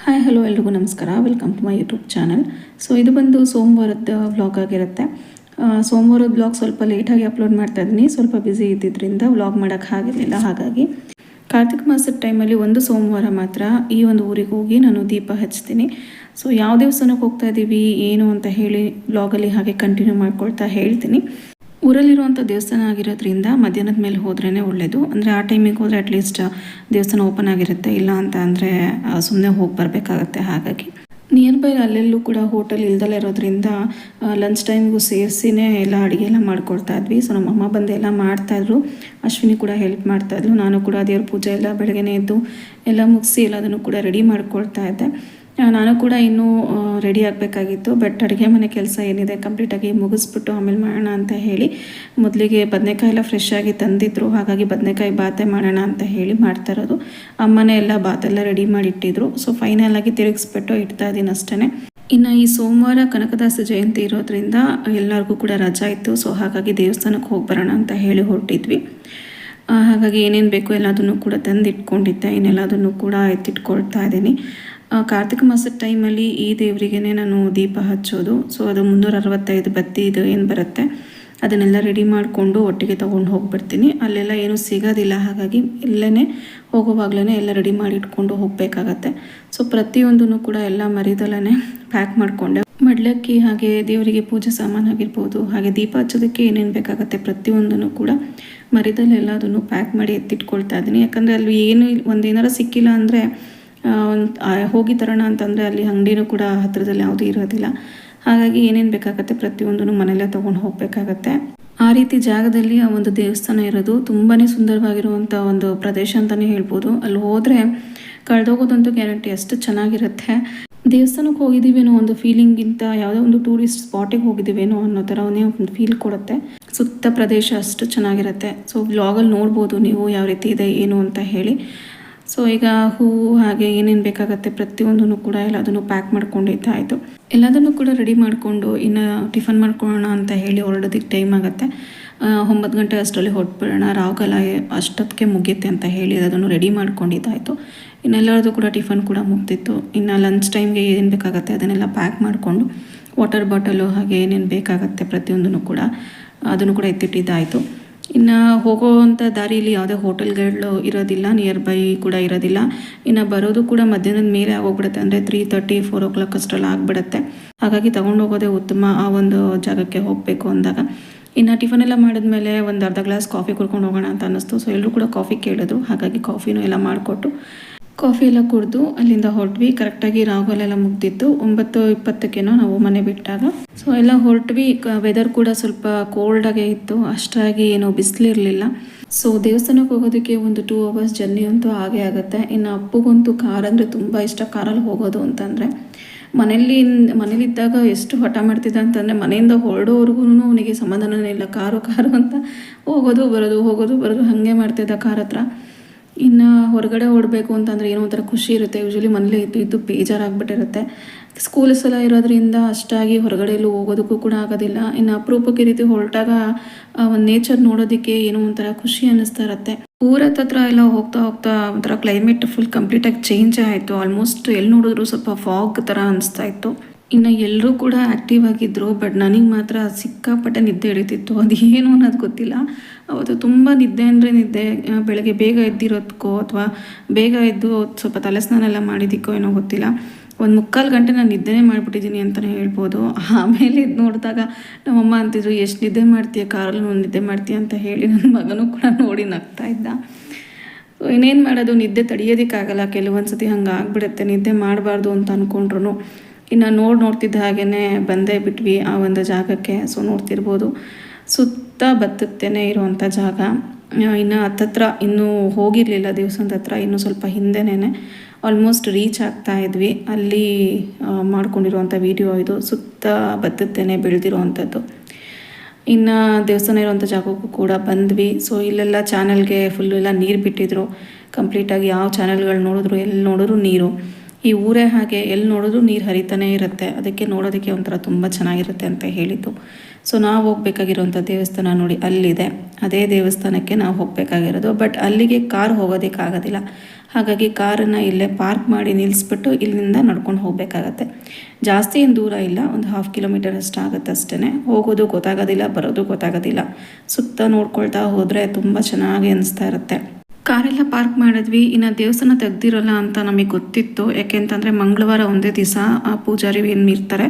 Hi hello ಎಲ್ರಿಗೂ ನಮಸ್ಕಾರ. Welcome to my YouTube channel so ಇದು ಬಂದು ಸೋಮವಾರದ ವ್ಲಾಗ್ ಆಗಿರುತ್ತೆ. ಸೋಮವಾರದ ಬ್ಲಾಗ್ ಸ್ವಲ್ಪ ಲೇಟಾಗಿ ಅಪ್ಲೋಡ್ ಮಾಡ್ತಾ ಇದ್ದೀನಿ. ಸ್ವಲ್ಪ ಬ್ಯುಸಿ ಇದ್ದಿದ್ದರಿಂದ ವ್ಲಾಗ್ ಮಾಡೋಕ್ಕೆ ಆಗಿರಲಿಲ್ಲ. ಹಾಗಾಗಿ ಕಾರ್ತಿಕ ಮಾಸದ ಟೈಮಲ್ಲಿ ಒಂದು ಸೋಮವಾರ ಮಾತ್ರ ಈ ಒಂದು ಊರಿಗೆ ಹೋಗಿ ನಾನು ದೀಪ ಹಚ್ತೀನಿ. ಸೊ ಯಾವ ದೇವಸ್ಥಾನಕ್ಕೆ ಹೋಗ್ತಾ ಇದ್ದೀವಿ ಏನು ಅಂತ ಹೇಳಿ ವ್ಲಾಗಲ್ಲಿ ಹಾಗೆ ಕಂಟಿನ್ಯೂ ಮಾಡ್ಕೊಳ್ತಾ ಹೇಳ್ತೀನಿ. ಊರಲ್ಲಿರುವಂಥ ದೇವಸ್ಥಾನ ಆಗಿರೋದ್ರಿಂದ ಮಧ್ಯಾಹ್ನದ ಮೇಲೆ ಹೋದ್ರೇ ಒಳ್ಳೆಯದು ಅಂದರೆ ಆ ಟೈಮಿಗೆ ಹೋದರೆ ಅಟ್ಲೀಸ್ಟ್ ದೇವಸ್ಥಾನ ಓಪನ್ ಆಗಿರುತ್ತೆ. ಇಲ್ಲ ಅಂತ ಅಂದರೆ ಸುಮ್ಮನೆ ಹೋಗಿ ಬರಬೇಕಾಗತ್ತೆ ಹಾಗಾಗಿ. ನಿಯರ್ ಬೈ ಅಲ್ಲೆಲ್ಲೂ ಕೂಡ ಹೋಟೆಲ್ ಇಲ್ದಲೇ ಇರೋದ್ರಿಂದ ಲಂಚ್ ಟೈಮ್ಗೂ ಸೇರಿಸಿನೇ ಎಲ್ಲ ಅಡುಗೆ ಎಲ್ಲ ಮಾಡ್ಕೊಳ್ತಾ ಇದ್ವಿ. ಸೊ ನಮ್ಮ ಅಮ್ಮ ಬಂದು ಎಲ್ಲ ಮಾಡ್ತಾಯಿದ್ರು ಅಶ್ವಿನಿ ಕೂಡ ಹೆಲ್ಪ್ ಮಾಡ್ತಾಯಿದ್ರು ನಾನು ಕೂಡ ದೇವ್ರ ಪೂಜೆ ಎಲ್ಲ ಬೆಳಗ್ಗೆನೇ ಎದ್ದು ಎಲ್ಲ ಮುಗಿಸಿ ಎಲ್ಲದನ್ನು ಕೂಡ ರೆಡಿ ಮಾಡ್ಕೊಳ್ತಾ ಇದ್ದೆ. ನಾನು ಕೂಡ ಇನ್ನೂ ರೆಡಿ ಆಗಬೇಕಾಗಿತ್ತು ಬಟ್ ಅಡುಗೆ ಮನೆ ಕೆಲಸ ಏನಿದೆ ಕಂಪ್ಲೀಟಾಗಿ ಮುಗಿಸ್ಬಿಟ್ಟು ಆಮೇಲೆ ಮಾಡೋಣ ಅಂತ ಹೇಳಿ, ಮೊದಲಿಗೆ ಬದನೆಕಾಯಿ ಎಲ್ಲ ಫ್ರೆಶ್ ಆಗಿ ತಂದಿದ್ರು, ಹಾಗಾಗಿ ಬದನೆಕಾಯಿ ಬಾತೆ ಮಾಡೋಣ ಅಂತ ಹೇಳಿ ಮಾಡ್ತಾ ಇರೋದು. ಅಮ್ಮನೇ ಎಲ್ಲ ಬಾತೆಲ್ಲ ರೆಡಿ ಮಾಡಿ ಇಟ್ಟಿದ್ರು ಸೊ ಫೈನಲ್ ಆಗಿ ತಿರುಗಿಸ್ಬಿಟ್ಟು ಇಡ್ತಾ ಇದ್ದೀನಿ ಅಷ್ಟೇ ಇನ್ನು ಈ ಸೋಮವಾರ ಕನಕದಾಸ ಜಯಂತಿ ಇರೋದ್ರಿಂದ ಎಲ್ಲರಿಗೂ ಕೂಡ ರಜಾ ಇತ್ತು ಸೊ ಹಾಗಾಗಿ ದೇವಸ್ಥಾನಕ್ಕೆ ಹೋಗಿ ಬರೋಣ ಅಂತ ಹೇಳಿ ಹೊರಟಿದ್ವಿ. ಹಾಗಾಗಿ ಏನೇನು ಬೇಕು ಎಲ್ಲದನ್ನು ಕೂಡ ತಂದಿಟ್ಕೊಂಡಿದ್ದೆ, ಇನ್ನೆಲ್ಲದನ್ನು ಕೂಡ ಎತ್ತಿಟ್ಕೊಳ್ತಾ ಇದ್ದೀನಿ. ಕಾರ್ತಿಕ ಮಾಸದ ಟೈಮಲ್ಲಿ ಈ ದೇವರಿಗೇ ನಾನು ದೀಪ ಹಚ್ಚೋದು. ಸೊ ಅದು ಮುನ್ನೂರ ಅರವತ್ತೈದು ಬತ್ತಿ ಇದು ಏನು ಬರುತ್ತೆ, ಅದನ್ನೆಲ್ಲ ರೆಡಿ ಮಾಡಿಕೊಂಡು ಒಟ್ಟಿಗೆ ತೊಗೊಂಡು ಹೋಗ್ಬಿಡ್ತೀನಿ. ಅಲ್ಲೆಲ್ಲ ಏನೂ ಸಿಗೋದಿಲ್ಲ, ಹಾಗಾಗಿ ಇಲ್ಲೇ ಹೋಗುವಾಗಲೇ ಎಲ್ಲ ರೆಡಿ ಮಾಡಿ ಇಟ್ಕೊಂಡು ಹೋಗಬೇಕಾಗತ್ತೆ. ಸೊ ಪ್ರತಿಯೊಂದೂ ಕೂಡ ಎಲ್ಲ ಮರಿದಲ್ಲೇ ಪ್ಯಾಕ್ ಮಾಡಿಕೊಂಡೆ. ಮಡ್ಲಕ್ಕಿ ಹಾಗೆ ದೇವರಿಗೆ ಪೂಜೆ ಸಾಮಾನು ಆಗಿರ್ಬೋದು, ಹಾಗೆ ದೀಪ ಹಚ್ಚೋದಕ್ಕೆ ಏನೇನು ಬೇಕಾಗುತ್ತೆ ಪ್ರತಿಯೊಂದನ್ನು ಕೂಡ ಮರಿದಲ್ಲೆಲ್ಲ ಅದನ್ನು ಪ್ಯಾಕ್ ಮಾಡಿ ಎತ್ತಿಟ್ಕೊಳ್ತಾ ಇದ್ದೀನಿ. ಯಾಕಂದರೆ ಅಲ್ಲಿ ಏನು ಒಂದೇನಾರ ಸಿಕ್ಕಿಲ್ಲ ಅಂದರೆ ಹೋಗಿ ತರೋಣ ಅಂತಂದರೆ ಅಲ್ಲಿ ಅಂಗಡಿನೂ ಕೂಡ ಹತ್ತಿರದಲ್ಲಿ ಯಾವುದೂ ಇರೋದಿಲ್ಲ. ಹಾಗಾಗಿ ಏನೇನು ಬೇಕಾಗತ್ತೆ ಪ್ರತಿಯೊಂದನ್ನು ಮನೆಯಲ್ಲೇ ತೊಗೊಂಡು ಹೋಗಬೇಕಾಗತ್ತೆ. ಆ ರೀತಿ ಜಾಗದಲ್ಲಿ ಆ ಒಂದು ದೇವಸ್ಥಾನ ಇರೋದು ತುಂಬಾ ಸುಂದರವಾಗಿರುವಂಥ ಒಂದು ಪ್ರದೇಶ ಅಂತಲೇ ಹೇಳ್ಬೋದು. ಅಲ್ಲಿ ಹೋದರೆ ಕಳೆದೋಗೋದಂತೂ ಗ್ಯಾರಂಟಿ ಅಷ್ಟು ಚೆನ್ನಾಗಿರುತ್ತೆ. ದೇವಸ್ಥಾನಕ್ಕೆ ಹೋಗಿದ್ದೀವೇನೋ ಒಂದು ಫೀಲಿಂಗಿಂತ ಯಾವುದೋ ಒಂದು ಟೂರಿಸ್ಟ್ ಸ್ಪಾಟಿಗೆ ಹೋಗಿದ್ದೀವೇನೋ ಅನ್ನೋ ಥರ ಒಂದು ಫೀಲ್ ಕೊಡುತ್ತೆ. ಸುತ್ತ ಪ್ರದೇಶ ಅಷ್ಟು ಚೆನ್ನಾಗಿರುತ್ತೆ. ಸೊ ವ್ಲಾಗಲ್ಲಿ ನೋಡ್ಬೋದು ನೀವು ಯಾವ ರೀತಿ ಇದೆ, ಏನು ಅಂತ ಹೇಳಿ. ಸೊ ಈಗ ಹೂವು ಹಾಗೆ ಏನೇನು ಬೇಕಾಗತ್ತೆ ಪ್ರತಿಯೊಂದನ್ನು ಕೂಡ ಎಲ್ಲದನ್ನು ಪ್ಯಾಕ್ ಮಾಡ್ಕೊಂಡಿದ್ದಾಯಿತು ಎಲ್ಲದನ್ನು ಕೂಡ ರೆಡಿ ಮಾಡಿಕೊಂಡು ಇನ್ನು ಟಿಫನ್ ಮಾಡ್ಕೊಳ್ಳೋಣ ಅಂತ ಹೇಳಿ ಹೊರಡೋದಕ್ಕೆ ಟೈಮ್ ಆಗುತ್ತೆ. ಒಂಬತ್ತು ಗಂಟೆ ಅಷ್ಟರಲ್ಲಿ ಹೊರಟ್ಬಿಡೋಣ. ರಾವ್ಗಲ ಅಷ್ಟೊತ್ತಿಗೆ ಮುಗಿಯುತ್ತೆ ಅಂತ ಹೇಳಿ ಅದನ್ನು ರೆಡಿ ಮಾಡ್ಕೊಂಡಿದ್ದಾಯಿತು ಇನ್ನೆಲ್ಲರದು ಕೂಡ ಟಿಫನ್ ಕೂಡ ಮುಗ್ದಿತ್ತು. ಇನ್ನು ಲಂಚ್ ಟೈಮ್ಗೆ ಏನು ಬೇಕಾಗುತ್ತೆ ಅದನ್ನೆಲ್ಲ ಪ್ಯಾಕ್ ಮಾಡಿಕೊಂಡು ವಾಟರ್ ಬಾಟಲು ಹಾಗೆ ಏನೇನು ಬೇಕಾಗುತ್ತೆ ಪ್ರತಿಯೊಂದನ್ನು ಕೂಡ ಅದನ್ನು ಕೂಡ ಎತ್ತಿಟ್ಟಿದ್ದಾಯಿತು ಇನ್ನು ಹೋಗೋವಂಥ ದಾರಿಯಲ್ಲಿ ಯಾವುದೇ ಹೋಟೆಲ್ಗಳು ಇರೋದಿಲ್ಲ ನಿಯರ್ ಬೈ ಕೂಡ ಇರೋದಿಲ್ಲ. ಇನ್ನು ಬರೋದು ಕೂಡ ಮಧ್ಯಾಹ್ನದ ಮೇಲೆ ಆಗೋಗ್ಬಿಡುತ್ತೆ. ಅಂದರೆ three thirty four o'clock ಅಷ್ಟರಲ್ಲಿ ಆಗಿಬಿಡುತ್ತೆ. ಹಾಗಾಗಿ ತೊಗೊಂಡು ಹೋಗೋದೇ ಉತ್ತಮ ಆ ಒಂದು ಜಾಗಕ್ಕೆ ಹೋಗಬೇಕು ಅಂದಾಗ. ಇನ್ನು ಟಿಫನ್ ಎಲ್ಲ ಮಾಡಿದ್ಮೇಲೆ ಒಂದು ಅರ್ಧ ಗ್ಲಾಸ್ ಕಾಫಿ ಕುಡ್ಕೊಂಡು ಹೋಗೋಣ ಅಂತ ಅನ್ನಿಸ್ತು. ಸೊ ಎಲ್ಲರೂ ಕೂಡ ಕಾಫಿ ಕೇಳಿದ್ರು. ಹಾಗಾಗಿ ಕಾಫಿನೂ ಎಲ್ಲ ಮಾಡಿಕೊಟ್ಟು ಕಾಫಿ ಎಲ್ಲ ಕುಡಿದು ಅಲ್ಲಿಂದ ಹೊರಟ್ವಿ. ಕರೆಕ್ಟಾಗಿ ರಾಹುಲೆಲ್ಲ ಮುಗ್ದಿತ್ತು ಒಂಬತ್ತು ಇಪ್ಪತ್ತಕ್ಕೇನೋ ನಾವು ಮನೆ ಬಿಟ್ಟಾಗ. ಸೊ ಎಲ್ಲ ಹೊರಟ್ವಿ. ವೆದರ್ ಕೂಡ ಸ್ವಲ್ಪ ಕೋಲ್ಡಾಗೇ ಇತ್ತು. ಅಷ್ಟಾಗಿ ಏನೋ ಬಿಸಿಲಿರಲಿಲ್ಲ. ಸೊ ದೇವಸ್ಥಾನಕ್ಕೆ ಹೋಗೋದಕ್ಕೆ ಒಂದು ಟೂ ಅವರ್ಸ್ ಜರ್ನಿ ಅಂತೂ ಆಗೇ ಆಗುತ್ತೆ. ಇನ್ನು ಅಪ್ಪಗಂತೂ ಕಾರ್ ಅಂದರೆ ತುಂಬ ಇಷ್ಟ. ಕಾರಲ್ಲಿ ಹೋಗೋದು ಅಂತಂದರೆ. ಮನೇಲಿ ಮನೇಲಿದ್ದಾಗ ಎಷ್ಟು ಹಠ ಮಾಡ್ತಿದ್ದ ಅಂತಂದರೆ ಮನೆಯಿಂದ ಹೊರಡೋವರೆಗೂ ಅವನಿಗೆ ಸಮಾಧಾನನೇ ಇಲ್ಲ. ಕಾರು ಕಾರು ಅಂತ ಹೋಗೋದು, ಬರೋದು ಹೋಗೋದು, ಬರೋದು. ಹಾಗೆ ಮಾಡ್ತಿದ್ದ ಕಾರ್ ಹತ್ರ. ಇನ್ನು ಹೊರಗಡೆ ಓಡಬೇಕು ಅಂತಂದರೆ ಏನೋ ಒಂಥರ ಖುಷಿ ಇರುತ್ತೆ. ಯೂಶ್ವಲಿ ಮನೇಲಿ ಇದ್ದು ಇದ್ದು ಬೇಜಾರಾಗ್ಬಿಟ್ಟಿರುತ್ತೆ. ಸ್ಕೂಲ್ಸ್ ಎಲ್ಲ ಇರೋದ್ರಿಂದ ಅಷ್ಟಾಗಿ ಹೊರಗಡೆ ಎಲ್ಲೂ ಹೋಗೋದಕ್ಕೂ ಕೂಡ ಆಗೋದಿಲ್ಲ. ಇನ್ನು ಅಪರೂಪಕ್ಕೆ ರೀತಿ ಹೊರಟಾಗ ಒಂದು ನೇಚರ್ ನೋಡೋದಕ್ಕೆ ಏನೋ ಒಂಥರ ಖುಷಿ ಅನ್ನಿಸ್ತಾ ಇರುತ್ತೆ. ಊರ ಹತ್ರ ಎಲ್ಲ ಹೋಗ್ತಾ ಹೋಗ್ತಾ ಒಂಥರ ಕ್ಲೈಮೇಟ್ ಫುಲ್ ಕಂಪ್ಲೀಟಾಗಿ ಚೇಂಜ್ ಆಯಿತು. ಆಲ್ಮೋಸ್ಟ್ ಎಲ್ಲಿ ನೋಡಿದ್ರು ಸ್ವಲ್ಪ ಫಾಗ್ ಥರ ಅನಿಸ್ತಾ ಇತ್ತು. ಇನ್ನು ಎಲ್ಲರೂ ಕೂಡ ಆ್ಯಕ್ಟಿವ್ ಆಗಿದ್ದರು ಬಟ್ ನನಗೆ ಮಾತ್ರ ಸಿಕ್ಕಾಪಟ್ಟೆ ನಿದ್ದೆ ಹಿಡಿತಿತ್ತು ಅದು ಏನು ಅನ್ನೋದು ಗೊತ್ತಿಲ್ಲ. ಅವತ್ತು ತುಂಬ ನಿದ್ದೆ ಅಂದರೆ ನಿದ್ದೆ ಬೆಳಗ್ಗೆ ಬೇಗ ಎದ್ದಿರೋದಕ್ಕೋ ಅಥವಾ ಬೇಗ ಎದ್ದು ಸ್ವಲ್ಪ ತಲೆ ಸ್ನಾನ ಎಲ್ಲ ಮಾಡಿದ್ದಕ್ಕೋ ಏನೋ ಗೊತ್ತಿಲ್ಲ. ಒಂದು ಮುಕ್ಕಾಲು ಗಂಟೆ ನಾನು ನಿದ್ದೆನೇ ಮಾಡಿಬಿಟ್ಟಿದ್ದೀನಿ ಅಂತಲೇ ಹೇಳ್ಬೋದು. ಆಮೇಲೆ ಇದು ನೋಡಿದಾಗ ನಮ್ಮಮ್ಮ ಅಂತಿದ್ರು, ಎಷ್ಟು ನಿದ್ದೆ ಮಾಡ್ತೀಯ? ಕಾರಲ್ಲಿ ಒಂದು ನಿದ್ದೆ ಮಾಡ್ತೀಯ? ಅಂತ ಹೇಳಿ ನನ್ನ ಮಗನೂ ಕೂಡ ನೋಡಿ ನಗ್ತಾ ಇದ್ದ. ಸೊ ಇನ್ನೇನು ಮಾಡೋದು? ನಿದ್ದೆ ತಡೆಯೋದಕ್ಕಾಗಲ್ಲ. ಕೆಲವೊಂದು ಸತಿ ಹಂಗೆ ಆಗಿಬಿಡುತ್ತೆ. ನಿದ್ದೆ ಮಾಡಬಾರ್ದು ಅಂತ ಅಂದ್ಕೊಂಡ್ರು ಇನ್ನು ನೋಡಿ ನೋಡ್ತಿದ್ದ ಹಾಗೇ ಬಂದೇ ಬಿಟ್ವಿ ಆ ಒಂದು ಜಾಗಕ್ಕೆ ಸೊ ನೋಡ್ತಿರ್ಬೋದು. ಸುತ್ತ ಬತ್ತತ್ತೇನೆ ಇರುವಂಥ ಜಾಗ. ಇನ್ನು ಹತ್ತತ್ರ ಇನ್ನೂ ಹೋಗಿರಲಿಲ್ಲ, ದೇವಸ್ಥಾನದ ಹತ್ರ ಇನ್ನೂ ಸ್ವಲ್ಪ ಹಿಂದೆನೇ ಆಲ್ಮೋಸ್ಟ್ ರೀಚ್ ಆಗ್ತಾ ಇದ್ವಿ. ಅಲ್ಲಿ ಮಾಡಿಕೊಂಡಿರುವಂಥ ಮಾಡ್ಕೊಂಡಿರುವಂಥ ವಿಡಿಯೋ ಇದು, ಸುತ್ತ ಬತ್ತುತ್ತೇನೆ ಬೆಳೆದಿರುವಂಥದ್ದು ಇನ್ನು ದೇವಸ್ಥಾನ ಇರುವಂಥ ಜಾಗಕ್ಕೂ ಕೂಡ ಬಂದ್ವಿ. ಸೊ ಇಲ್ಲೆಲ್ಲ ಚಾನಲ್ಗೆ ಫುಲ್ಲು ಎಲ್ಲ ನೀರು ಬಿಟ್ಟಿದ್ರು. ಕಂಪ್ಲೀಟಾಗಿ ಯಾವ ಚಾನಲ್ಗಳು ನೋಡಿದ್ರು ಎಲ್ಲಿ ನೋಡಿದ್ರು ನೀರು. ಈ ಊರೇ ಹಾಗೆ ಎಲ್ಲಿ ನೋಡಿದ್ರು ನೀರು ಹರಿತಾನೇ ಇರುತ್ತೆ. ಅದಕ್ಕೆ ನೋಡೋದಕ್ಕೆ ಒಂಥರ ತುಂಬ ಚೆನ್ನಾಗಿರುತ್ತೆ ಅಂತ ಹೇಳಿದ್ದು. ಸೊ ನಾವು ಹೋಗ್ಬೇಕಾಗಿರುವಂಥ ದೇವಸ್ಥಾನ ನೋಡಿ ಅಲ್ಲಿದೆ. ಅದೇ ದೇವಸ್ಥಾನಕ್ಕೆ ನಾವು ಹೋಗಬೇಕಾಗಿರೋದು. ಬಟ್ ಅಲ್ಲಿಗೆ ಕಾರ್ ಹೋಗೋದಕ್ಕಾಗೋದಿಲ್ಲ ಹಾಗಾಗಿ ಕಾರನ್ನು ಇಲ್ಲೇ ಪಾರ್ಕ್ ಮಾಡಿ ನಿಲ್ಲಿಸ್ಬಿಟ್ಟು ಇಲ್ಲಿಂದ ನಡ್ಕೊಂಡು ಹೋಗಬೇಕಾಗತ್ತೆ. ಜಾಸ್ತಿ ಏನು ದೂರ ಇಲ್ಲ. ಒಂದು ಹಾಫ್ ಕಿಲೋಮೀಟರ್ ಅಷ್ಟು ಆಗುತ್ತೆ ಅಷ್ಟೇ ಹೋಗೋದು ಗೊತ್ತಾಗೋದಿಲ್ಲ, ಬರೋದು ಗೊತ್ತಾಗೋದಿಲ್ಲ. ಸುತ್ತ ನೋಡ್ಕೊಳ್ತಾ ಹೋದರೆ ತುಂಬ ಚೆನ್ನಾಗಿ ಅನಿಸ್ತಾ ಇರುತ್ತೆ. ಕಾರೆಲ್ಲ ಪಾರ್ಕ್ ಮಾಡಿದ್ವಿ, ಇನ್ನು ದೇವಸ್ಥಾನ ತೆಗ್ದಿರಲ್ಲ ಅಂತ ನಮಗೆ ಗೊತ್ತಿತ್ತು. ಯಾಕೆಂತಂದರೆ ಮಂಗಳವಾರ ಒಂದೇ ದಿವಸ ಪೂಜಾರಿ ಏನು ಇರ್ತಾರೆ,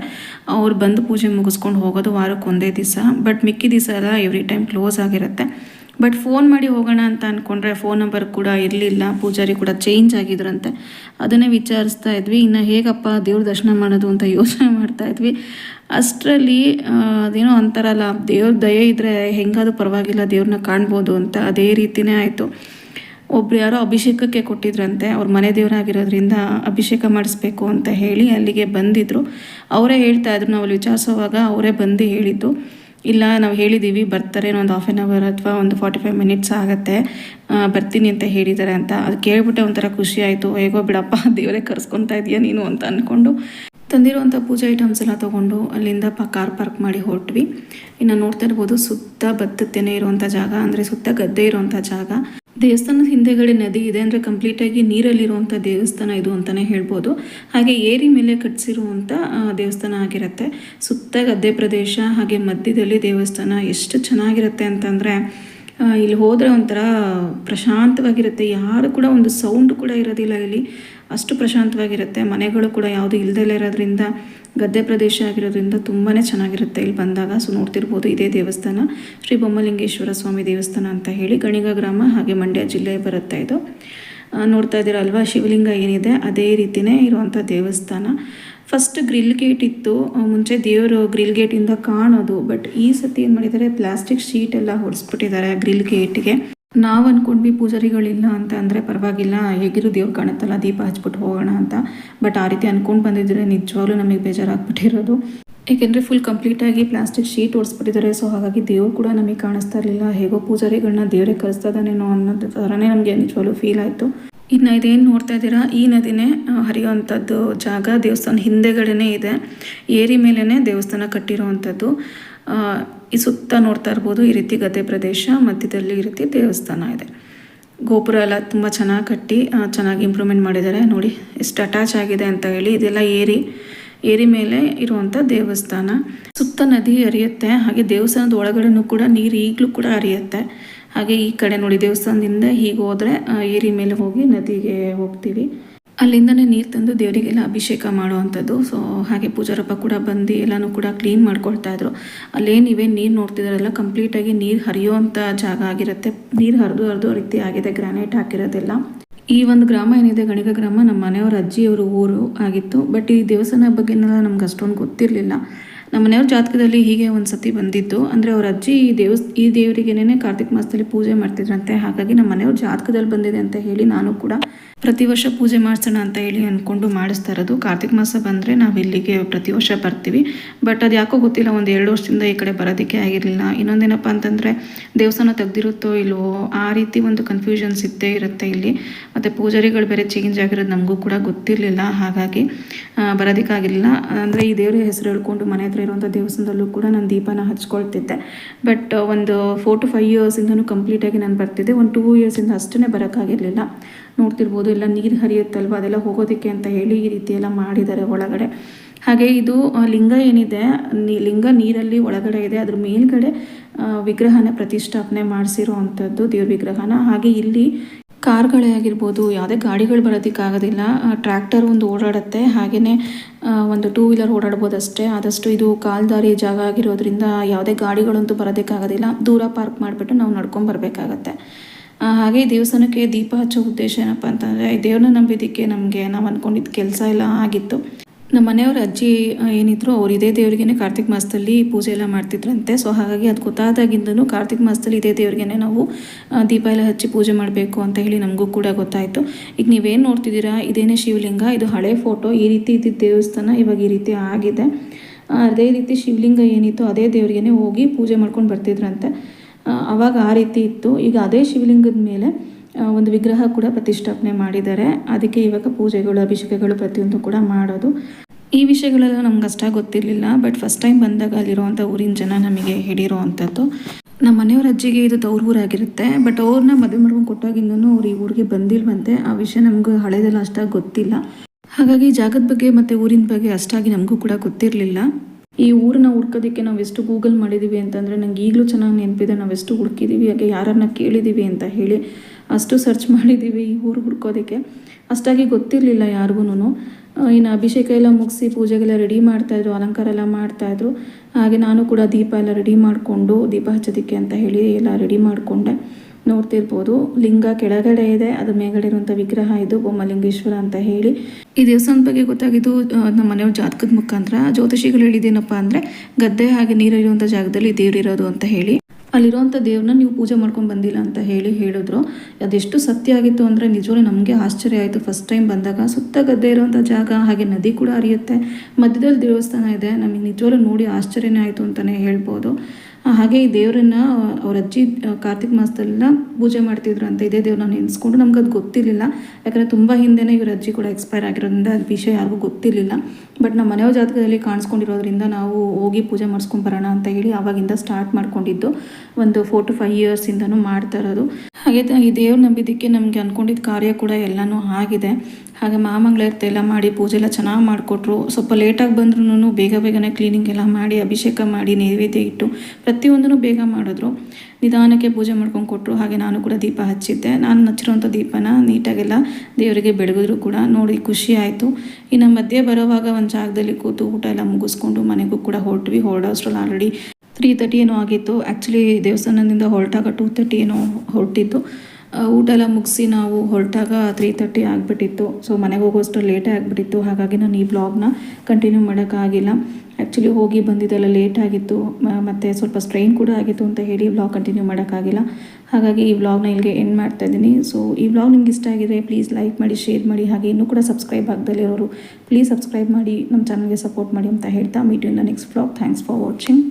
ಅವ್ರು ಬಂದು ಪೂಜೆ ಮುಗಿಸ್ಕೊಂಡು ಹೋಗೋದು ವಾರಕ್ಕೆ ಒಂದೇ ದಿವಸ. ಬಟ್ ಮಿಕ್ಕಿ ದಿವಸ ಎಲ್ಲ ಎವ್ರಿ ಟೈಮ್ ಕ್ಲೋಸ್ ಆಗಿರುತ್ತೆ. ಬಟ್ ಫೋನ್ ಮಾಡಿ ಹೋಗೋಣ ಅಂತ ಅಂದ್ಕೊಂಡ್ರೆ ಫೋನ್ ನಂಬರ್ ಕೂಡ ಇರಲಿಲ್ಲ, ಪೂಜಾರಿ ಕೂಡ ಚೇಂಜ್ ಆಗಿದ್ರಂತೆ. ಅದನ್ನೇ ವಿಚಾರಿಸ್ತಾ ಇದ್ವಿ. ಇನ್ನು ಹೇಗಪ್ಪ ದೇವ್ರ ದರ್ಶನ ಮಾಡೋದು ಅಂತ ಯೋಚನೆ ಮಾಡ್ತಾ ಇದ್ವಿ. ಅಷ್ಟರಲ್ಲಿ ಅದೇನೋ ಅಂತಾರಲ್ಲ, ದೇವ್ರ ದಯೆ ಇದ್ದರೆ ಹೆಂಗಾದ್ರೂ ಪರವಾಗಿಲ್ಲ ದೇವ್ರನ್ನ ಕಾಣ್ಬೋದು ಅಂತ ಅದೇ ರೀತಿನೇ ಆಯಿತು. ಒಬ್ರು ಯಾರೋ ಅಭಿಷೇಕಕ್ಕೆ ಕೊಟ್ಟಿದ್ರಂತೆ, ಅವ್ರ ಮನೆ ದೇವರಾಗಿರೋದ್ರಿಂದ ಅಭಿಷೇಕ ಮಾಡಿಸ್ಬೇಕು ಅಂತ ಹೇಳಿ ಅಲ್ಲಿಗೆ ಬಂದಿದ್ರು. ಅವರೇ ಹೇಳ್ತಾ ಇದ್ರು, ನಾವು ಅಲ್ಲಿ ವಿಚಾರಿಸೋವಾಗ ಅವರೇ ಬಂದು ಹೇಳಿದ್ದು, ಇಲ್ಲ, ನಾವು ಹೇಳಿದ್ದೀವಿ ಬರ್ತಾರೆ ಒಂದು ಹಾಫ್ ಆನ್ ಅವರ್ ಅಥವಾ ಒಂದು ಫಾರ್ಟಿ ಫೈವ್ ಮಿನಿಟ್ಸ್ ಆಗುತ್ತೆ ಬರ್ತೀನಿ ಅಂತ ಹೇಳಿದ್ದಾರೆ ಅಂತ. ಅದು ಕೇಳ್ಬಿಟ್ಟೆ ಒಂಥರ ಖುಷಿ ಆಯಿತು. ಹೇಗೋ ಬಿಡಪ್ಪ, ದೇವರೇ ಕರ್ಸ್ಕೊತಾ ಇದೆಯಾ ನೀನು ಅಂತ ಅಂದ್ಕೊಂಡು ತಂದಿರುವಂಥ ಪೂಜಾ ಐಟಮ್ಸ್ ಎಲ್ಲ ತೊಗೊಂಡು ಅಲ್ಲಿಂದ ಪ ಕಾರ್ ಪಾರ್ಕ್ ಮಾಡಿ ಹೊರಟ್ವಿ. ಇನ್ನು ನೋಡ್ತಾ ಇರ್ಬೋದು, ಸುತ್ತ ಬತ್ತತ್ತೇನೆ ಇರುವಂಥ ಜಾಗ, ಅಂದರೆ ಸುತ್ತ ಗದ್ದೆ ಇರುವಂಥ ಜಾಗ. ದೇವಸ್ಥಾನದ ಹಿಂದೆಗಡೆ ನದಿ ಇದೆ ಅಂದರೆ ಕಂಪ್ಲೀಟಾಗಿ ನೀರಲ್ಲಿರುವಂಥ ದೇವಸ್ಥಾನ ಇದು ಅಂತಲೇ ಹೇಳ್ಬೋದು. ಹಾಗೆ ಏರಿ ಮೇಲೆ ಕಟ್ಟಿಸಿರುವಂಥ ದೇವಸ್ಥಾನ ಆಗಿರುತ್ತೆ. ಸುತ್ತ ಗದ್ದೆ ಪ್ರದೇಶ, ಹಾಗೆ ಮಧ್ಯದಲ್ಲಿ ದೇವಸ್ಥಾನ ಎಷ್ಟು ಚೆನ್ನಾಗಿರುತ್ತೆ ಅಂತಂದರೆ ಇಲ್ಲಿ ಹೋದರೆ ಒಂಥರ ಪ್ರಶಾಂತವಾಗಿರುತ್ತೆ. ಯಾರು ಕೂಡ ಒಂದು ಸೌಂಡ್ ಕೂಡ ಇರೋದಿಲ್ಲ ಇಲ್ಲಿ. ಅಷ್ಟು ಪ್ರಶಾಂತವಾಗಿರುತ್ತೆ. ಮನೆಗಳು ಕೂಡ ಯಾವುದು ಇಲ್ದಲೇ ಇರೋದ್ರಿಂದ, ಗದ್ದೆ ಪ್ರದೇಶ ಆಗಿರೋದ್ರಿಂದ ತುಂಬಾ ಚೆನ್ನಾಗಿರುತ್ತೆ ಇಲ್ಲಿ ಬಂದಾಗ. ಸೊ ನೋಡ್ತಿರ್ಬೋದು ಇದೇ ದೇವಸ್ಥಾನ. ಶ್ರೀ ಬೊಮ್ಮಲಿಂಗೇಶ್ವರ ಸ್ವಾಮಿ ದೇವಸ್ಥಾನ ಅಂತ ಹೇಳಿ ಗಣಿಗ ಗ್ರಾಮ, ಹಾಗೆ ಮಂಡ್ಯ ಜಿಲ್ಲೆ ಬರುತ್ತೆ ಇದು. ನೋಡ್ತಾ ಇದ್ದೀರಲ್ವಾ ಶಿವಲಿಂಗ ಏನಿದೆ, ಅದೇ ರೀತಿಯೇ ಇರುವಂಥ ದೇವಸ್ಥಾನ. ಫಸ್ಟ್ ಗ್ರಿಲ್ ಗೇಟ್ ಇತ್ತು. ಮುಂಚೆ ದೇವರು ಗ್ರಿಲ್ ಗೇಟಿಂದ ಕಾಣೋದು. ಬಟ್ ಈ ಸತಿ ಏನು ಮಾಡಿದ್ದಾರೆ ಪ್ಲಾಸ್ಟಿಕ್ ಶೀಟ್ ಎಲ್ಲ ಹೊಡೆಸ್ಬಿಟ್ಟಿದ್ದಾರೆ ಗ್ರಿಲ್ ಗೇಟ್ಗೆ ನಾವು ಅಂದ್ಕೊಂಡ್ವಿ ಪೂಜಾರಿಗಳಿಲ್ಲ ಅಂತ ಅಂದರೆ ಪರವಾಗಿಲ್ಲ ಹೇಗಿರು ದೇವ್ರು ಕಾಣುತ್ತಲ್ಲ, ದೀಪ ಹಚ್ಬಿಟ್ಟು ಹೋಗೋಣ ಅಂತ. ಬಟ್ ಆ ರೀತಿ ಅಂದ್ಕೊಂಡು ಬಂದಿದ್ರೆ ನಿಜವಾಗ್ಲೂ ನಮಗೆ ಬೇಜಾರಾಗ್ಬಿಟ್ಟಿರೋದು. ಏಕೆಂದರೆ ಫುಲ್ ಕಂಪ್ಲೀಟಾಗಿ ಪ್ಲಾಸ್ಟಿಕ್ ಶೀಟ್ ಓಡಿಸ್ಬಿಟ್ಟಿದ್ದಾರೆ ಸೊ ಹಾಗಾಗಿ ದೇವ್ರು ಕೂಡ ನಮಗೆ ಕಾಣಿಸ್ತಾ ಇರಲಿಲ್ಲ. ಹೇಗೋ ಪೂಜಾರಿಗಳನ್ನ ದೇವರೇ ಕರೆಸ್ತಾ ಇದ್ದಾನೇನೋ ಅನ್ನೋದು ಥರನೇ ನಮಗೆ ನಿಜವಾಗ್ಲೂ ಫೀಲ್ ಆಯಿತು. ಇನ್ನು ಇದೇನು ನೋಡ್ತಾ ಇದ್ದೀರಾ? ಈ ನದಿನೇ ಹರಿಯುವಂಥದ್ದು ಜಾಗ ದೇವಸ್ಥಾನ ಹಿಂದೆಗಡೆನೇ ಇದೆ. ಏರಿ ಮೇಲೇ ದೇವಸ್ಥಾನ ಕಟ್ಟಿರುವಂಥದ್ದು. ಈ ಸುತ್ತ ನೋಡ್ತಾ ಇರ್ಬೋದು ಈ ರೀತಿ ಗದ್ದೆ ಪ್ರದೇಶ, ಮಧ್ಯದಲ್ಲಿ ಈ ರೀತಿ ದೇವಸ್ಥಾನ ಇದೆ. ಗೋಪುರ ಎಲ್ಲ ತುಂಬ ಚೆನ್ನಾಗಿ ಕಟ್ಟಿ ಚೆನ್ನಾಗಿ ಇಂಪ್ರೂವ್ಮೆಂಟ್ ಮಾಡಿದ್ದಾರೆ. ನೋಡಿ, ಎಷ್ಟು ಅಟ್ಯಾಚ್ ಆಗಿದೆ ಅಂತ ಹೇಳಿ, ಇದೆಲ್ಲ ಏರಿ ಏರಿ ಮೇಲೆ ಇರುವಂಥ ದೇವಸ್ಥಾನ. ಸುತ್ತ ನದಿ ಹರಿಯುತ್ತೆ. ಹಾಗೆ ದೇವಸ್ಥಾನದ ಒಳಗಡೆನೂ ಕೂಡ ನೀರು ಈಗಲೂ ಕೂಡ ಹರಿಯುತ್ತೆ. ಹಾಗೆ ಈ ಕಡೆ ನೋಡಿ ದೇವಸ್ಥಾನದಿಂದ ಹೀಗೆ ಹೋದರೆ ಏರಿ ಮೇಲೆ ಹೋಗಿ ನದಿಗೆ ಹೋಗ್ತೀವಿ. ಅಲ್ಲಿಂದನೇ ನೀರು ತಂದು ದೇವರಿಗೆಲ್ಲ ಅಭಿಷೇಕ ಮಾಡುವಂಥದ್ದು. ಸೊ ಹಾಗೆ ಪೂಜಾರಪ್ಪ ಕೂಡ ಬಂದು ಎಲ್ಲನೂ ಕೂಡ ಕ್ಲೀನ್ ಮಾಡ್ಕೊಳ್ತಾ ಇದ್ರು. ಅಲ್ಲೇನು ಇವೇನು ನೀರು ನೋಡ್ತಿದ್ರಲ್ಲ, ಕಂಪ್ಲೀಟಾಗಿ ನೀರು ಹರಿಯುವಂಥ ಜಾಗ ಆಗಿರುತ್ತೆ. ನೀರು ಹರಿದು ಹರಿದು ರೀತಿ ಆಗಿದೆ, ಗ್ರಾನೈಟ್ ಹಾಕಿರೋದೆಲ್ಲ. ಈ ಒಂದು ಗ್ರಾಮ ಏನಿದೆ, ಗಣಿಗ ಗ್ರಾಮ ನಮ್ಮ ಮನೆಯವರ ಅಜ್ಜಿಯವರು ಊರು ಆಗಿತ್ತು. ಬಟ್ ಈ ದೇವಸ್ಥಾನ ಬಗ್ಗೆ ನಮ್ಗೆ ಅಷ್ಟೊಂದು ಗೊತ್ತಿರಲಿಲ್ಲ. ನಮ್ಮ ಮನೆಯವ್ರ ಜಾತಕದಲ್ಲಿ ಹೀಗೆ ಒಂದು ಸತಿ ಬಂದಿತ್ತು ಅಂದರೆ ಅವ್ರ ಅಜ್ಜಿ ಈ ದೇವಸ್, ಈ ದೇವರಿಗೇನೇ ಕಾರ್ತಿಕ ಮಾಸದಲ್ಲಿ ಪೂಜೆ ಮಾಡ್ತಿದ್ರಂತೆ. ಹಾಗಾಗಿ ನಮ್ಮ ಮನೆಯವ್ರ ಜಾತಕದಲ್ಲಿ ಬಂದಿದೆ ಅಂತ ಹೇಳಿ ನಾನು ಕೂಡ ಪ್ರತಿ ವರ್ಷ ಪೂಜೆ ಮಾಡಿಸೋಣ ಅಂತ ಹೇಳಿ ಅಂದ್ಕೊಂಡು ಮಾಡಿಸ್ತಾ ಇರೋದು. ಕಾರ್ತಿಕ ಮಾಸ ಬಂದರೆ ನಾವು ಇಲ್ಲಿಗೆ ಪ್ರತಿ ವರ್ಷ ಬರ್ತೀವಿ. ಬಟ್ ಅದು ಯಾಕೋ ಗೊತ್ತಿಲ್ಲ, ಒಂದು ಎರಡು ವರ್ಷದಿಂದ ಈ ಕಡೆ ಬರೋದಕ್ಕೆ ಆಗಿರಲಿಲ್ಲ. ಇನ್ನೊಂದೇನಪ್ಪ ಅಂತಂದರೆ ದೇವಸ್ಥಾನ ತೆಗ್ದಿರುತ್ತೋ ಇಲ್ವೋ ಆ ರೀತಿ ಒಂದು ಕನ್ಫ್ಯೂಷನ್ಸ್ ಇದ್ದೇ ಇರುತ್ತೆ ಇಲ್ಲಿ. ಮತ್ತು ಪೂಜಾರಿಗಳು ಬೇರೆ ಚೇಂಜ್ ಆಗಿರೋದು ನಮಗೂ ಕೂಡ ಗೊತ್ತಿರಲಿಲ್ಲ. ಹಾಗಾಗಿ ಬರೋದಕ್ಕಾಗಿರಲಿಲ್ಲ. ಅಂದರೆ ಈ ದೇವರ ಹೆಸರು ಹೇಳ್ಕೊಂಡು ಮನೆ ಹತ್ರ ಇರುವಂಥ ದೇವಸ್ಥಾನದಲ್ಲೂ ಕೂಡ ನಾನು ದೀಪನ ಹಚ್ಕೊಳ್ತಿದ್ದೆ. ಬಟ್ ಒಂದು ಫೋರ್ ಟು ಫೈವ್ ಇಯರ್ಸಿಂದನೂ ಕಂಪ್ಲೀಟಾಗಿ ನಾನು ಬರ್ತಿದ್ದೆ. ಒಂದು ಟೂ ಇಯರ್ಸಿಂದ ಅಷ್ಟೇ ಬರೋಕ್ಕಾಗಿರಲಿಲ್ಲ ನೋಡ್ತಿರ್ಬೋದು ಎಲ್ಲ ನೀರು ಹರಿಯುತ್ತಲ್ವ, ಅದೆಲ್ಲ ಹೋಗೋದಕ್ಕೆ ಅಂತ ಹೇಳಿ ಈ ರೀತಿ ಎಲ್ಲ ಮಾಡಿದ್ದಾರೆ ಒಳಗಡೆ. ಹಾಗೆ ಇದು ಲಿಂಗ ಏನಿದೆ ಲಿಂಗ ನೀರಲ್ಲಿ ಒಳಗಡೆ ಇದೆ. ಅದ್ರ ಮೇಲ್ಗಡೆ ವಿಗ್ರಹನ ಪ್ರತಿಷ್ಠಾಪನೆ ಮಾಡಿಸಿರೋ ಅಂಥದ್ದು ದೇವ್ರ ವಿಗ್ರಹನ. ಹಾಗೆ ಇಲ್ಲಿ ಕಾರ್ಗಳೇ ಆಗಿರ್ಬೋದು, ಯಾವುದೇ ಗಾಡಿಗಳು ಬರೋದಕ್ಕಾಗೋದಿಲ್ಲ ಟ್ರ್ಯಾಕ್ಟರ್ ಒಂದು ಓಡಾಡುತ್ತೆ. ಹಾಗೆಯೇ ಒಂದು ಟೂ ವೀಲರ್ ಓಡಾಡ್ಬೋದು ಅಷ್ಟೇ ಆದಷ್ಟು ಇದು ಕಾಲ್ದಾರಿ ಜಾಗ ಆಗಿರೋದ್ರಿಂದ ಯಾವುದೇ ಗಾಡಿಗಳಂತೂ ಬರೋದಕ್ಕಾಗೋದಿಲ್ಲ. ದೂರ ಪಾರ್ಕ್ ಮಾಡಿಬಿಟ್ಟು ನಾವು ನಡ್ಕೊಂಡು ಬರಬೇಕಾಗತ್ತೆ. ಹಾಗೆ ದೇವಸ್ಥಾನಕ್ಕೆ ದೀಪ ಹಚ್ಚೋ ಉದ್ದೇಶ ಏನಪ್ಪ ಅಂತಂದರೆ, ದೇವ್ರನ್ನ ನಂಬಿದ್ದಕ್ಕೆ ನಮಗೆ ನಾವು ಅಂದ್ಕೊಂಡಿದ್ದ ಕೆಲಸ ಎಲ್ಲ ಆಗಿತ್ತು. ನಮ್ಮ ಮನೆಯವ್ರ ಅಜ್ಜಿ ಏನಿದ್ರು ಅವ್ರು ಇದೇ ದೇವರಿಗೆನೇ ಕಾರ್ತಿಕ್ ಮಾಸದಲ್ಲಿ ಪೂಜೆ ಎಲ್ಲ ಮಾಡ್ತಿದ್ರಂತೆ. ಸೊ ಹಾಗಾಗಿ ಅದು ಗೊತ್ತಾದಾಗಿಂದನೂ ಕಾರ್ತಿಕ್ ಮಾಸದಲ್ಲಿ ಇದೇ ದೇವ್ರಿಗೆ ನಾವು ದೀಪ ಎಲ್ಲ ಹಚ್ಚಿ ಪೂಜೆ ಮಾಡಬೇಕು ಅಂತ ಹೇಳಿ ನಮಗೂ ಕೂಡ ಗೊತ್ತಾಯಿತು. ಈಗ ನೀವೇನು ನೋಡ್ತಿದ್ದೀರಾ? ಇದೇನೇ ಶಿವಲಿಂಗ, ಇದು ಹಳೆ ಫೋಟೋ ಈ ರೀತಿ ಇದ್ದಿದ್ದ ದೇವಸ್ಥಾನ ಇವಾಗ ಈ ರೀತಿ ಆಗಿದೆ. ಅದೇ ರೀತಿ ಶಿವಲಿಂಗ ಏನಿತ್ತು ಅದೇ ದೇವ್ರಿಗೆ ಹೋಗಿ ಪೂಜೆ ಮಾಡ್ಕೊಂಡು ಬರ್ತಿದ್ರಂತೆ. ಅವಾಗ ಆ ರೀತಿ ಇತ್ತು. ಈಗ ಅದೇ ಶಿವಲಿಂಗದ ಮೇಲೆ ಒಂದು ವಿಗ್ರಹ ಕೂಡ ಪ್ರತಿಷ್ಠಾಪನೆ ಮಾಡಿದ್ದಾರೆ. ಅದಕ್ಕೆ ಇವಾಗ ಪೂಜೆಗಳು, ಅಭಿಷೇಕಗಳು ಪ್ರತಿಯೊಂದು ಕೂಡ ಮಾಡೋದು. ಈ ವಿಷಯಗಳೆಲ್ಲ ನಮ್ಗೆ ಅಷ್ಟಾಗಿ ಗೊತ್ತಿರಲಿಲ್ಲ ಬಟ್ ಫಸ್ಟ್ ಟೈಮ್ ಬಂದಾಗ ಅಲ್ಲಿರುವಂಥ ಊರಿನ ಜನ ನಮಗೆ ಹಿಡಿರೋ ನಮ್ಮ ಮನೆಯವ್ರ ಅಜ್ಜಿಗೆ ಇದು ತವ್ರ ಊರಾಗಿರುತ್ತೆ ಬಟ್ ಅವ್ರನ್ನ ಮದುವೆ ಮಾಡ್ಕೊಂಡು ಕೊಟ್ಟಾಗಿಂದೂ ಅವ್ರು ಈ ಊರಿಗೆ ಬಂದಿಲ್ವಂತೆ. ಆ ವಿಷಯ ನಮಗೂ ಹಳೆದೆಲ್ಲ ಅಷ್ಟಾಗಿ ಗೊತ್ತಿಲ್ಲ. ಹಾಗಾಗಿ ಜಾಗದ ಬಗ್ಗೆ ಮತ್ತು ಊರಿನ ಬಗ್ಗೆ ಅಷ್ಟಾಗಿ ನಮಗೂ ಕೂಡ ಗೊತ್ತಿರಲಿಲ್ಲ. ಈ ಊರನ್ನ ಹುಡ್ಕೋದಕ್ಕೆ ನಾವು ಎಷ್ಟು ಗೂಗಲ್ ಮಾಡಿದ್ದೀವಿ ಅಂತಂದರೆ ನಂಗೆ ಈಗಲೂ ಚೆನ್ನಾಗಿ ನೆನಪಿದೆ ನಾವು ಎಷ್ಟು ಹುಡುಕಿದ್ದೀವಿ ಹಾಗೆ ಯಾರನ್ನ ಕೇಳಿದ್ದೀವಿ ಅಂತ ಹೇಳಿ ಅಷ್ಟು ಸರ್ಚ್ ಮಾಡಿದ್ದೀವಿ ಈ ಊರು ಹುಡ್ಕೋದಕ್ಕೆ. ಅಷ್ಟಾಗಿ ಗೊತ್ತಿರಲಿಲ್ಲ ಯಾರಿಗೂ ಇನ್ನು ಅಭಿಷೇಕ ಎಲ್ಲ ಮುಗಿಸಿ ಪೂಜೆಗೆಲ್ಲ ರೆಡಿ ಮಾಡ್ತಾಯಿದ್ರು ಅಲಂಕಾರ ಎಲ್ಲ ಮಾಡ್ತಾಯಿದ್ರು ಹಾಗೆ ನಾನು ಕೂಡ ದೀಪ ಎಲ್ಲ ರೆಡಿ ಮಾಡಿಕೊಂಡು ದೀಪ ಹಚ್ಚೋದಕ್ಕೆ ಅಂತ ಹೇಳಿ ಎಲ್ಲ ರೆಡಿ ಮಾಡಿಕೊಂಡೆ. ನೋಡ್ತಿರ್ಬೋದು. ಲಿಂಗ ಕೆಳಗಡೆ ಇದೆ, ಅದು ಮೇಲ್ಗಡೆ ಇರುವಂಥ ವಿಗ್ರಹ ಇದು ಬೊಮ್ಮಲಿಂಗೇಶ್ವರ ಅಂತ ಹೇಳಿ. ಈ ದೇವಸ್ಥಾನದ ಬಗ್ಗೆ ಗೊತ್ತಾಗಿದ್ದು ನಮ್ಮ ಮನೆಯವ್ರ ಜಾತಕದ ಮುಖಾಂತರ ಜ್ಯೋತಿಷಿಗಳು ಹೇಳಿದೇನಪ್ಪ ಅಂದರೆ, ಗದ್ದೆ ಹಾಗೆ ನೀರು ಇರುವಂಥ ಜಾಗದಲ್ಲಿ ದೇವರಿರೋದು ಅಂತ ಹೇಳಿ. ಅಲ್ಲಿರುವಂಥ ದೇವ್ರನ್ನ ನೀವು ಪೂಜೆ ಮಾಡ್ಕೊಂಡು ಬಂದಿಲ್ಲ ಅಂತ ಹೇಳಿ ಹೇಳಿದ್ರು. ಅದೆಷ್ಟು ಸತ್ಯ ಆಗಿತ್ತು ಅಂದರೆ, ನಿಜವಾಗ್ಲೂ ನಮಗೆ ಆಶ್ಚರ್ಯ ಆಯಿತು. ಫಸ್ಟ್ ಟೈಮ್ ಬಂದಾಗ ಸುತ್ತ ಗದ್ದೆ ಇರುವಂಥ ಜಾಗ, ಹಾಗೆ ನದಿ ಕೂಡ ಹರಿಯುತ್ತೆ. ಮಧ್ಯದಲ್ಲಿ ದೇವಸ್ಥಾನ ಇದೆ. ನಮಗೆ ನಿಜವಾಗ್ಲೂ ನೋಡಿ ಆಶ್ಚರ್ಯನೇ ಆಯಿತು ಅಂತಲೇ ಹೇಳ್ಬೋದು. ಹಾಗೆ ಈ ದೇವರನ್ನ ಅವ್ರ ಅಜ್ಜಿ ಕಾರ್ತಿಕ್ ಮಾಸದಲ್ಲ ಪೂಜೆ ಮಾಡ್ತಿದ್ರು ಅಂತ ಇದೇ ದೇವ್ರನ್ನ ನೆನೆಸ್ಕೊಂಡು ನಮ್ಗೆ ಅದು ಗೊತ್ತಿರಲಿಲ್ಲ. ಯಾಕಂದರೆ ತುಂಬ ಹಿಂದೆನೇ ಇವ್ರ ಅಜ್ಜಿ ಕೂಡ ಎಕ್ಸ್ಪೈರ್ ಆಗಿರೋದ್ರಿಂದ ಅದು ವಿಷಯ ಯಾರಿಗೂ ಗೊತ್ತಿರಲಿಲ್ಲ. ಬಟ್ ನಮ್ಮ ಮನೆಯವ್ರ ಜಾತಕದಲ್ಲಿ ಕಾಣಿಸ್ಕೊಂಡಿರೋದ್ರಿಂದ ನಾವು ಹೋಗಿ ಪೂಜೆ ಮಾಡಿಸ್ಕೊಂಡು ಬರೋಣ ಅಂತ ಹೇಳಿ ಆವಾಗಿಂದ ಸ್ಟಾರ್ಟ್ ಮಾಡ್ಕೊಂಡಿದ್ದು. ಒಂದು ಫೋರ್ ಟು ಫೈವ್ ಇಯರ್ಸಿಂದನೂ ಮಾಡ್ತಾ ಇರೋದು. ಹಾಗೆ ಈ ದೇವ್ರ ನಂಬಿದ್ದಕ್ಕೆ ನಮಗೆ ಅಂದ್ಕೊಂಡಿದ್ದ ಕಾರ್ಯ ಕೂಡ ಎಲ್ಲನೂ ಆಗಿದೆ. ಹಾಗೆ ಮಾಮಂಗಳಾರತಿ ಎಲ್ಲ ಮಾಡಿ ಪೂಜೆ ಎಲ್ಲ ಚೆನ್ನಾಗಿ ಮಾಡಿಕೊಟ್ರು. ಸ್ವಲ್ಪ ಲೇಟಾಗಿ ಬಂದ್ರೂ ಬೇಗ ಬೇಗನೆ ಕ್ಲೀನಿಂಗ್ ಎಲ್ಲ ಮಾಡಿ, ಅಭಿಷೇಕ ಮಾಡಿ, ನೈವೇದ್ಯ ಇಟ್ಟು ಪ್ರತಿಯೊಂದನ್ನು ಬೇಗ ಮಾಡಿದ್ರು. ನಿಧಾನಕ್ಕೆ ಪೂಜೆ ಮಾಡ್ಕೊಂಡು ಕೊಟ್ಟರು ಹಾಗೆ ನಾನು ಕೂಡ ದೀಪ ಹಚ್ಚಿದ್ದೆ. ನಾನು ಹಚ್ಚಿರೋಂಥ ದೀಪನ ನೀಟಾಗೆಲ್ಲ ದೇವರಿಗೆ ಬೆಳಗಿದ್ರು ಕೂಡ. ನೋಡಿ ಖುಷಿ ಆಯಿತು. ಇನ್ನು ಮಧ್ಯೆ ಬರೋವಾಗ ಒಂದು ಜಾಗದಲ್ಲಿ ಕೂತು ಊಟ ಎಲ್ಲ ಮುಗಿಸ್ಕೊಂಡು ಮನೆಗೂ ಕೂಡ ಹೊರಟ್ವಿ. ಹೊರಡೋಷ್ಟ್ರಲ್ಲಿ ಆಲ್ರೆಡಿ ತ್ರೀ ತರ್ಟಿ ಏನೋ ಆಗಿತ್ತು. ಆ್ಯಕ್ಚುಲಿ ದೇವಸ್ಥಾನದಿಂದ ಹೊರಟಾಗ ಟೂ ತರ್ಟಿ ಏನೋ ಹೊರಟಿತ್ತು ಊಟ ಎಲ್ಲ ಮುಗಿಸಿ ನಾವು ಹೊರಟಾಗ ತ್ರೀ ತರ್ಟಿ ಆಗಿಬಿಟ್ಟಿತ್ತು. ಸೊ ಮನೆಗೆ ಹೋಗೋಷ್ಟು ಲೇಟೇ ಆಗಿಬಿಟ್ಟಿತ್ತು. ಹಾಗಾಗಿ ನಾನು ಈ ಬ್ಲಾಗ್ನ ಕಂಟಿನ್ಯೂ ಮಾಡೋಕ್ಕಾಗಿಲ್ಲ ಆ್ಯಕ್ಚುಲಿ ಹೋಗಿ ಬಂದಿದ್ದೆಲ್ಲ ಲೇಟ್ ಆಗಿತ್ತು. ಮತ್ತು ಸ್ವಲ್ಪ ಸ್ಟ್ರೈನ್ ಕೂಡ ಆಗಿತ್ತು ಅಂತ ಹೇಳಿ ಬ್ಲಾಗ್ ಕಂಟಿನ್ಯೂ ಮಾಡೋಕ್ಕಾಗಿಲ್ಲ ಹಾಗಾಗಿ ಈ ವ್ಲಾಗ್ನ ಇಲ್ಲಿಗೆ ಎಂಡ್ ಮಾಡ್ತಾ ಇದ್ದೀನಿ. ಸೊ ಈ ವ್ಲಾಗ್ ನಿಮ್ಗೆ ಇಷ್ಟ ಆಗಿದೆ ಪ್ಲೀಸ್ ಲೈಕ್ ಮಾಡಿ ಶೇರ್ ಮಾಡಿ. ಹಾಗೆ ಇನ್ನೂ ಕೂಡ ಸಬ್ಸ್ಕ್ರೈಬ್ ಆಗದಲ್ಲಿರೋರು ಪ್ಲೀಸ್ ಸಬ್ಸ್ಕ್ರೈಬ್ ಮಾಡಿ ನಮ್ಮ ಚಾನಲ್ಗೆ ಸಪೋರ್ಟ್ ಮಾಡಿ ಅಂತ ಹೇಳ್ತಾ meet in next blog thanks for watching